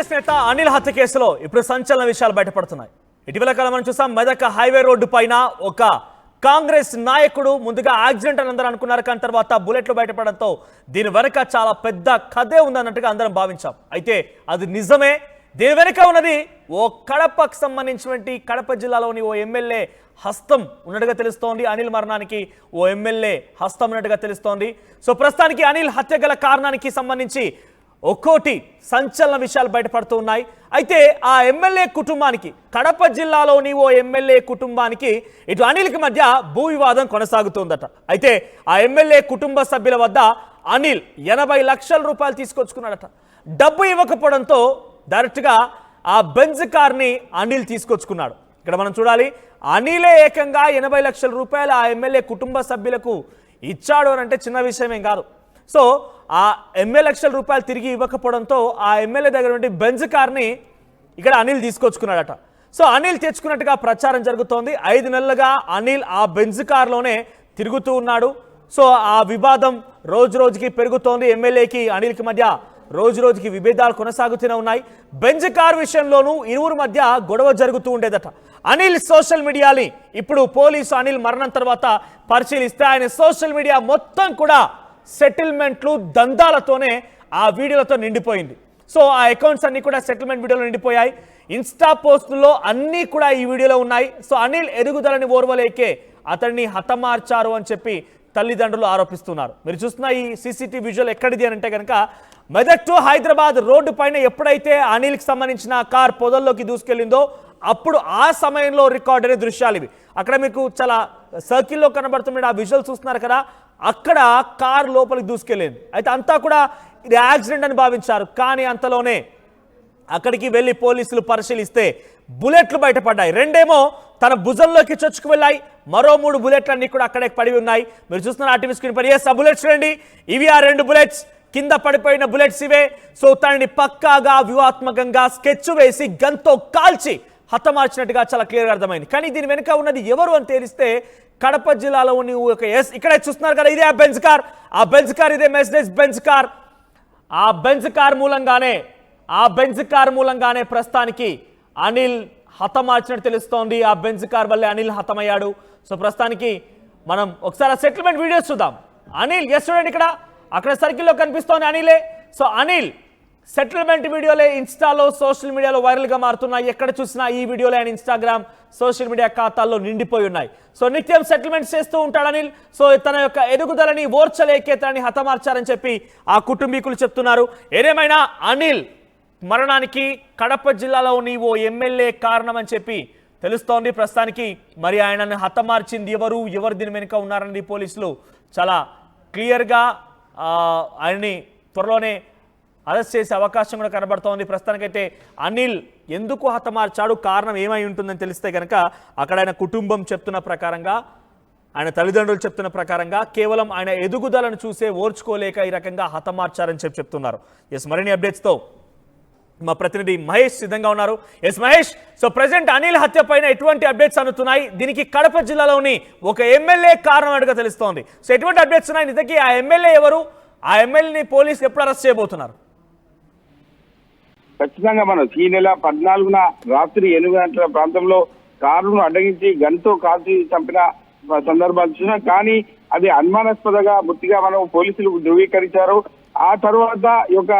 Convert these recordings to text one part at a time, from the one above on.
కాంగ్రెస్ నేత అనిల్ హత్య కేసులో ఇప్పుడు సంచలన విషయాలు బయటపడుతున్నాయి. ఇటీవల కాలం మనం చూసాం మెదక్ హైవే రోడ్డు పైన ఒక కాంగ్రెస్ నాయకుడు ముందుగా యాక్సిడెంట్ అని అందరూ అనుకున్నారు కానీ తర్వాత బుల్లెట్లు బయటపడడంతో దీని వెనక చాలా పెద్ద కథే ఉందన్నట్టుగా అందరం భావించాం. అయితే అది నిజమే దీని వెనుక ఉన్నది ఓ కడపకు సంబంధించినటువంటి కడప జిల్లాలోని ఓ ఎమ్మెల్యే హస్తం ఉన్నట్టుగా తెలుస్తోంది. అనిల్ మరణానికి ఓ ఎమ్మెల్యే హస్తం ఉన్నట్టుగా తెలుస్తోంది. సో ప్రస్తుతానికి అనిల్ హత్య గల కారణానికి సంబంధించి ఒక్కోటి సంచలన విషయాలు బయటపడుతూ ఉన్నాయి. అయితే ఆ ఎమ్మెల్యే కుటుంబానికి కడప జిల్లాలోని ఓ ఎమ్మెల్యే కుటుంబానికి ఇటు అనిల్కి మధ్య భూ వివాదం కొనసాగుతోందట. అయితే ఆ ఎమ్మెల్యే కుటుంబ సభ్యుల వద్ద అనిల్ ఎనభై లక్షల రూపాయలు తీసుకొచ్చుకున్నాడట. డబ్బు ఇవ్వకపోవడంతో డైరెక్ట్గా ఆ బెంజ్ కార్ని అనిల్ తీసుకొచ్చుకున్నాడు. ఇక్కడ మనం చూడాలి. అనిలే ఏకంగా ఎనభై లక్షల రూపాయలు ఆ ఎమ్మెల్యే కుటుంబ సభ్యులకు ఇచ్చాడు అని అంటే చిన్న విషయమేం కాదు. సో ఆ ఎమ్మెల్యే లక్షల రూపాయలు తిరిగి ఇవ్వకపోవడంతో ఆ ఎమ్మెల్యే దగ్గర నుండి బెంజ్ కార్ని ఇక్కడ అనిల్ తీసుకొచ్చుకున్నాడట. సో అనిల్ తెచ్చుకున్నట్టుగా ప్రచారం జరుగుతోంది. ఐదు నెలలుగా అనిల్ ఆ బెంజ్ కార్లోనే తిరుగుతూ ఉన్నాడు. సో ఆ వివాదం రోజు రోజుకి పెరుగుతోంది. ఎమ్మెల్యేకి అనిల్కి మధ్య రోజు రోజుకి విభేదాలు కొనసాగుతూనే ఉన్నాయి. బెంజ్ కార్ విషయంలోనూ ఇరువురు మధ్య గొడవ జరుగుతూ ఉండేదట. అనిల్ సోషల్ మీడియాని ఇప్పుడు పోలీసు అనిల్ మరణం తర్వాత పరిశీలిస్తే ఆయన సోషల్ మీడియా మొత్తం కూడా సెటిల్మెంట్లు దందాలతోనే ఆ వీడియోలతో నిండిపోయింది. సో ఆ అకౌంట్స్ అన్నీ కూడా సెటిల్మెంట్ వీడియోలో నిండిపోయాయి. ఇన్స్టా పోస్టుల్లో అన్నీ కూడా ఈ వీడియోలో ఉన్నాయి. సో అనిల్ ఎదుగుదలని ఓర్వలేకే అతన్ని హతమార్చారు అని చెప్పి తల్లిదండ్రులు ఆరోపిస్తున్నారు. మీరు చూస్తున్న ఈ సీసీటీవీ విజువల్ ఎక్కడిది అని అంటే కనుక మెదక్ టు హైదరాబాద్ రోడ్డు పైన ఎప్పుడైతే అనిల్కి సంబంధించిన కార్ పొదల్లోకి దూసుకెళ్ళిందో అప్పుడు ఆ సమయంలో రికార్డ్ అనే దృశ్యాలు ఇవి. అక్కడ మీకు చాలా సర్కిల్లో కనబడుతున్న ఆ విజువల్ చూస్తున్నారు కదా అక్కడ కారు లోపలికి దూసుకెళ్ళింది. అయితే అంతా కూడా ఇది యాక్సిడెంట్ అని భావించారు. కానీ అంతలోనే అక్కడికి వెళ్ళి పోలీసులు పరిశీలిస్తే బుల్లెట్లు బయటపడ్డాయి. రెండేమో తన భుజంలోకి చొచ్చుకు వెళ్ళాయి. మరో మూడు బుల్లెట్లు అన్ని కూడా అక్కడే పడి ఉన్నాయి. మీరు చూస్తున్న ఆర్టీవీ స్క్రీన్ పని ఎస్ ఆ బుల్లెట్స్ రండి ఇవి ఆ రెండు బుల్లెట్స్. కింద పడిపోయిన బుల్లెట్స్ ఇవే. సో తనని పక్కాగా వ్యూహాత్మకంగా స్కెచ్ వేసి గన్తో కాల్చి హతమార్చినట్టుగా చాలా క్లియర్గా అర్థమైంది. కానీ దీని వెనుక ఉన్నది ఎవరు అని తెలిస్తే కడప జిల్లాలో ఉన్న ఒక ఎస్ ఇక్కడ చూస్తున్నారు కదా ఇదే ఆ బెంజ్ కార్. ఆ బెంజ్ కార్ ఇదే మెర్సిడెస్ బెంజ్ కార్. ఆ బెంజ్ కార్ మూలంగానే ఆ బెంజ్ కార్ మూలంగానే ప్రస్తుతానికి అనిల్ హతమార్చినట్టు తెలుస్తోంది. ఆ బెంజ్ కార్ వల్లే అనిల్ హతమయ్యాడు. సో ప్రస్తుతానికి మనం ఒకసారి ఆ సెటిల్మెంట్ వీడియోస్ చూద్దాం. అనిల్ ఎస్ చూడండి ఇక్కడ? అక్కడ సర్కిల్లో కనిపిస్తోంది అనిలే. సో అనిల్ సెటిల్మెంట్ వీడియోలే ఇన్స్టాలో సోషల్ మీడియాలో వైరల్గా మారుతున్నాయి. ఎక్కడ చూసినా ఈ వీడియోలే అండ్ ఇన్స్టాగ్రామ్ సోషల్ మీడియా ఖాతాల్లో నిండిపోయి ఉన్నాయి. సో నిత్యం సెటిల్మెంట్ చేస్తూ ఉంటాడు అనిల్. సో తన యొక్క ఎదుగుదలని ఓర్చలేకే తనని హతమార్చారని చెప్పి ఆ కుటుంబీకులు చెప్తున్నారు. ఏదేమైనా అనిల్ మరణానికి కడప జిల్లాలోని ఓ ఎమ్మెల్యే కారణం అని చెప్పి తెలుస్తోంది ప్రస్తుతానికి. మరి ఆయనను హతమార్చింది ఎవరు? ఎవరు దీని వెనుక ఉన్నారని పోలీసులు చాలా క్లియర్గా ఆయన్ని త్వరలోనే అరెస్ట్ చేసే అవకాశం కూడా కనబడుతోంది ప్రస్తుతానికైతే అనిల్ ఎందుకు హతమార్చాడు? కారణం ఏమై ఉంటుందని తెలిస్తే కనుక అక్కడ ఆయన కుటుంబం చెప్తున్న ప్రకారంగా ఆయన తల్లిదండ్రులు చెప్తున్న ప్రకారంగా కేవలం ఆయన ఎదుగుదలను చూసే ఓర్చుకోలేక ఈ రకంగా హతమార్చారని చెప్పి చెప్తున్నారు. ఎస్ మరిన్ని అప్డేట్స్తో మా ప్రతినిధి మహేష్ సిద్ధంగా ఉన్నారు. Yes Mahesh so present Anil హత్య పైన ఎటువంటి అప్డేట్స్ అందుతున్నాయి? దీనికి కడప జిల్లాలోని ఒక ఎమ్మెల్యే కారణం అడుగు తెలుస్తోంది. సో ఎటువంటి అప్డేట్స్ ఉన్నాయి? నిజకి ఆ ఎమ్మెల్యే ఎవరు? ఆ ఎమ్మెల్యేని పోలీసులు ఎప్పుడు అరెస్ట్ చేయబోతున్నారు? ఖచ్చితంగా మనం ఈ నెల పద్నాలుగున రాత్రి ఎనిమిది గంటల ప్రాంతంలో కారును అడ్డగించి గన్తో కాల్చి చంపిన సందర్భాలు చూసినాం కానీ అది అనుమానాస్పదంగా పూర్తిగా మనం పోలీసులు ధృవీకరించారు. ఆ తర్వాత యొక్క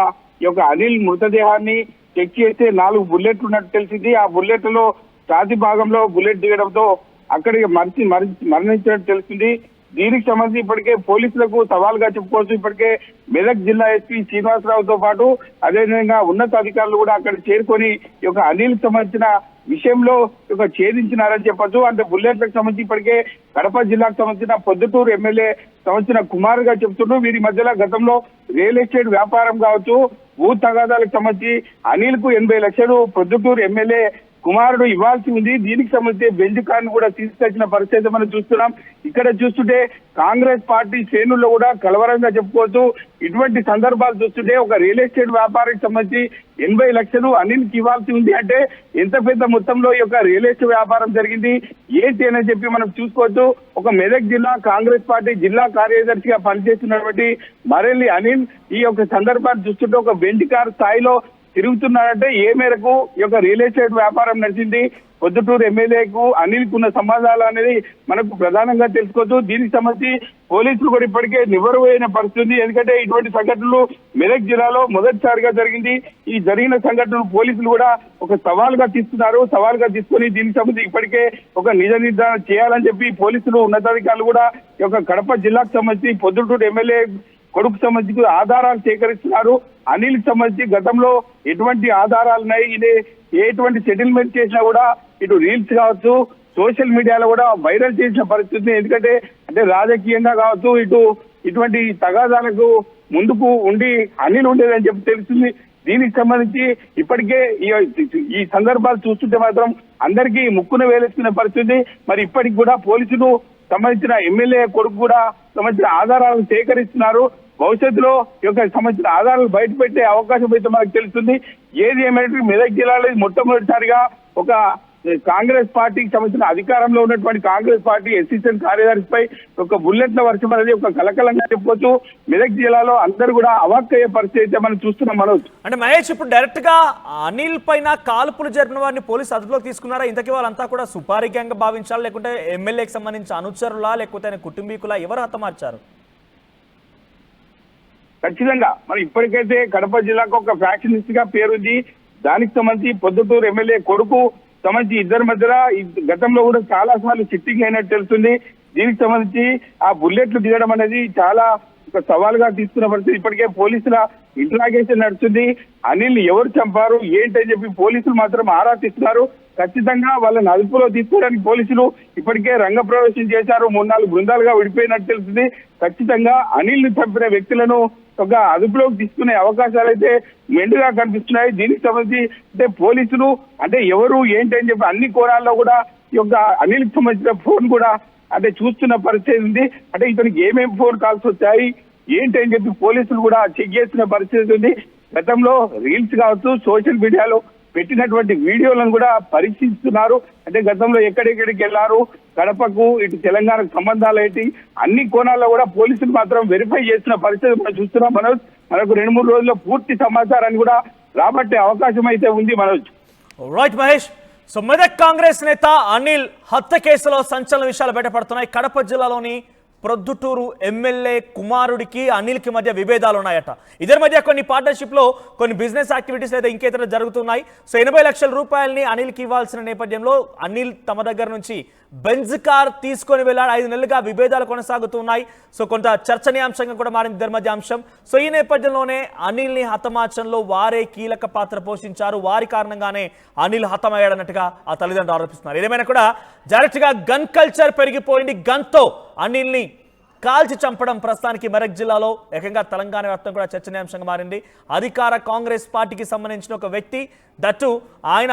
యొక్క అనిల్ మృతదేహాన్ని చెక్ చేస్తే నాలుగు బుల్లెట్లు ఉన్నట్టు తెలిసింది. ఆ బుల్లెట్లలో ఛాతి భాగంలో బుల్లెట్ దిగడంతో అక్కడికి మరిచి మరణించినట్టు తెలిసింది. దీనికి సంబంధించి ఇప్పటికే పోలీసులకు సవాల్గా చెప్పుకోవచ్చు. ఇప్పటికే మెదక్ జిల్లా ఎస్పీ శ్రీనివాసరావుతో పాటు అదేవిధంగా ఉన్నత అధికారులు కూడా అక్కడ చేరుకొని ఈ యొక్క అనిల్ సంబంధించిన విషయంలో ఈ ఛేదించినారని చెప్పొచ్చు. అంటే బుల్లెట్లకు సంబంధించి ఇప్పటికే కడప జిల్లాకు సంబంధించిన పొద్దుటూరు ఎమ్మెల్యే సంబంధించిన కుమార్గా చెప్తున్నారు వీరి మధ్యలో గతంలో రియల్ ఎస్టేట్ వ్యాపారం కావచ్చు భూ తగాదాలకు సంబంధించి అనిల్కు ఎనభై లక్షలు పొద్దుటూరు ఎమ్మెల్యే కుమారుడు ఇవ్వాల్సి ఉంది దీనికి సంబంధించి బెంచ్ కార్డు కూడా తీసుకొచ్చిన పరిస్థితి మనం చూస్తున్నాం. ఇక్కడ చూస్తుంటే కాంగ్రెస్ పార్టీ శ్రేణుల్లో కూడా కలవరంగా చెప్పుకోవచ్చు. ఇటువంటి సందర్భాలు చూస్తుంటే ఒక రియల్ ఎస్టేట్ వ్యాపారానికి సంబంధించి ఎనభై లక్షలు అనిల్కి ఇవ్వాల్సి ఉంది అంటే ఎంత పెద్ద మొత్తంలో ఈ యొక్క రియల్ ఎస్టేట్ వ్యాపారం జరిగింది? ఏంటి అని చెప్పి మనం చూసుకోవచ్చు. ఒక మెదక్ జిల్లా కాంగ్రెస్ పార్టీ జిల్లా కార్యదర్శిగా పనిచేస్తున్నటువంటి మరెల్లి అనిల్ ఈ యొక్క సందర్భాన్ని చూస్తుంటే ఒక వెండి కార్ స్థాయిలో తిరుగుతున్నారంటే ఏ మేరకు? ఈ యొక్క రియల్ ఎస్టేట్ వ్యాపారం నడిచింది. పొద్దుటూరు ఎమ్మెల్యేకు అనిల్కు ఉన్న సంబంధాలు అనేది మనకు ప్రధానంగా తెలుసుకోవచ్చు. దీనికి సంబంధించి పోలీసులు కూడా ఇప్పటికే నివరువైన పరిస్థితి ఎందుకంటే ఇటువంటి సంఘటనలు మెదక్ జిల్లాలో మొదటిసారిగా జరిగింది. ఈ జరిగిన సంఘటనలు పోలీసులు కూడా ఒక సవాల్గా తీసుకున్నారు సవాల్గా తీసుకొని దీనికి సంబంధించి ఇప్పటికే ఒక నిజ నిర్ధారణ చేయాలని చెప్పి పోలీసులు ఉన్నతాధికారులు కూడా ఈ యొక్క కడప జిల్లాకు సంబంధించి పొద్దుటూరు ఎమ్మెల్యే కొడుకు సంబంధించి ఆధారాలు సేకరిస్తున్నారు. అనిల్ సంబంధించి గతంలో ఎటువంటి ఆధారాలు ఉన్నాయి? ఇది ఎటువంటి సెటిల్మెంట్ చేసినా కూడా ఇటు రీల్స్ కావచ్చు సోషల్ మీడియాలో కూడా వైరల్ చేసిన పరిస్థితి. ఎందుకంటే అంటే రాజకీయంగా కావచ్చు ఇటు ఇటువంటి తగాదాలకు ముందుకు ఉండి అనిల్ ఉండేదని చెప్పి తెలుస్తుంది. దీనికి సంబంధించి ఇప్పటికే ఈ- ఈ సందర్భాలు చూస్తుంటే మాత్రం అందరికీ ముక్కున వేలేసుకునే పరిస్థితి. మరి ఇప్పటికి కూడా పోలీసులు సంబంధించిన ఎమ్మెల్యే కొడుకు కూడా సంబంధించిన ఆధారాలను సేకరిస్తున్నారు. భవిష్యత్తులో ఈ యొక్క సంబంధించిన ఆధారాలు బయట పెట్టే అవకాశం అయితే మనకు తెలుస్తుంది. ఏది ఏమైనా మెదక్ జిల్లాలో మొట్టమొదటిసారిగా ఒక కాంగ్రెస్ పార్టీకి సంబంధించిన అధికారంలో ఉన్నటువంటి కాంగ్రెస్ పార్టీ ఎస్సీసీఎల్ కార్యదర్శిపై ఒక బుల్లెట్ల వర్షం అనేది ఒక కలకలంగా చెప్పొచ్చు. మెదక్ జిల్లాలో అందరూ కూడా అవాక్కయ్యే పరిస్థితి అయితే మనం చూస్తున్నాం మనోజ్. అంటే మహేష్ ఇప్పుడు డైరెక్ట్గా అనిల్ పైన కాల్పులు జరిపిన వారిని పోలీసు అదుపులోకి తీసుకున్నారా? ఇంతకీ వాళ్ళంతా కూడా సుపారీ గ్యాంగ్ భావించాలా? లేకుంటే ఎమ్మెల్యేకి సంబంధించి అనుచరులా? లేకపోతే ఆయన కుటుంబీకులా? ఎవరు హతమార్చారు? ఖచ్చితంగా. మరి ఇప్పటికైతే కడప జిల్లాకు ఒక ఫ్యాక్షనిస్ట్గా పేరుంది. దానికి సంబంధించి పొద్దుటూరు ఎమ్మెల్యే కొడుకు సంబంధించి ఇద్దరి మధ్యన గతంలో కూడా చాలా సార్లు చిట్టింగ్ అయినట్టు తెలుస్తుంది. దీనికి సంబంధించి ఆ బుల్లెట్లు దిగడం అనేది చాలా ఒక సవాలుగా తీసుకున్న పరిస్థితి. ఇప్పటికే పోలీసుల ఇంట్రాగేషన్ నడుస్తుంది. అనిల్ ఎవరు చంపారు? ఏంటని చెప్పి పోలీసులు మాత్రం ఆరా తీస్తున్నారు. ఖచ్చితంగా వాళ్ళని అదుపులో తీసుకోవడానికి పోలీసులు ఇప్పటికే రంగప్రవేశం చేశారు. మూడు నాలుగు బృందాలుగా విడిపోయినట్టు తెలుస్తుంది. ఖచ్చితంగా అనిల్ని చంపిన వ్యక్తులను ఒక అదుపులోకి తీసుకునే అవకాశాలు అయితే మెండుగా కనిపిస్తున్నాయి. దీనికి సంబంధించి అంటే పోలీసులు అంటే ఎవరు ఏంటి అని చెప్పి అన్ని కోణాల్లో కూడా ఈ యొక్క అనిల్కి సంబంధించిన ఫోన్ కూడా అంటే చూస్తున్న పరిస్థితి ఉంది. అంటే ఇతనికి ఏమేమి ఫోన్ కాల్స్ వచ్చాయి ఏంటి అని చెప్పి పోలీసులు కూడా చెక్ చేసిన పరిస్థితి ఉంది. గతంలో రీల్స్ కావచ్చు సోషల్ మీడియాలో పెట్టినటువంటి వీడియోలను కూడా పరీక్షిస్తున్నారు. అంటే గతంలో ఎక్కడెక్కడికి వెళ్ళారు కడపకు ఇటు తెలంగాణకు సంబంధాలు ఏంటి అన్ని కోణాల్లో కూడా పోలీసులు మాత్రం వెరిఫై చేసిన పరిస్థితి మనం చూస్తున్నాం మనోజ్. మనకు రెండు మూడు రోజుల్లో పూర్తి సమాచారాన్ని కూడా రాబట్టే అవకాశం అయితే ఉంది మనోజ్. రైట్ మహేష్. సో మెదక్ కాంగ్రెస్ నేత అనిల్ హత్య కేసులో సంచలన విషయాలు బయటపడుతున్నాయి. కడప జిల్లాలోని ప్రొద్దుటూరు ఎమ్మెల్యే కుమారుడికి అనిల్కి మధ్య విభేదాలు ఉన్నాయట ఇద్దరి మధ్య కొన్ని పార్ట్నర్షిప్లో కొన్ని బిజినెస్ యాక్టివిటీస్ లేదా ఇంకేతర జరుగుతున్నాయి. సో ఎనభై లక్షల రూపాయలని అనిల్కి ఇవ్వాల్సిన నేపథ్యంలో అనిల్ తమ దగ్గర నుంచి బెంజ్ కార్ తీసుకొని వెళ్ళాడు. ఐదు నెలలుగా విభేదాలు కొనసాగుతున్నాయి. సో కొంత చర్చనీయాంశంగా కూడా మారింది ఇద్దరి మధ్య అంశం సో ఈ నేపథ్యంలోనే అనిల్ని హతమార్చంలో వారే కీలక పాత్ర పోషించారు. వారి కారణంగానే అనిల్ హతమయ్యాడన్నట్టుగా ఆ తల్లిదండ్రులు ఆరోపిస్తున్నారు. ఏదేమైనా కూడా డైరెక్ట్గా గన్ కల్చర్ పెరిగిపోయింది. గన్తో అనిల్ని కాల్చి చంపడం ప్రస్తుతానికి మెరక్ జిల్లాలో ఏకంగా తెలంగాణ వ్యాప్తం కూడా చర్చనీయాంశంగా మారింది. అధికార కాంగ్రెస్ పార్టీకి సంబంధించిన ఒక వ్యక్తి దట్టు ఆయన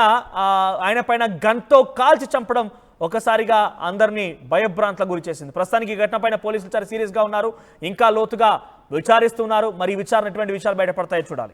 ఆయన పైన గన్తో కాల్చి చంపడం ఒకసారిగా అందరినీ భయభ్రాంతులకు గురి చేసింది. ప్రస్తుతానికి ఈ ఘటనపైన పోలీసులు చాలా సీరియస్గా ఉన్నారు. ఇంకా లోతుగా విచారిస్తున్నారు. మరి విచారణ ఎటువంటి విషయాలు బయటపడతాయో చూడాలి.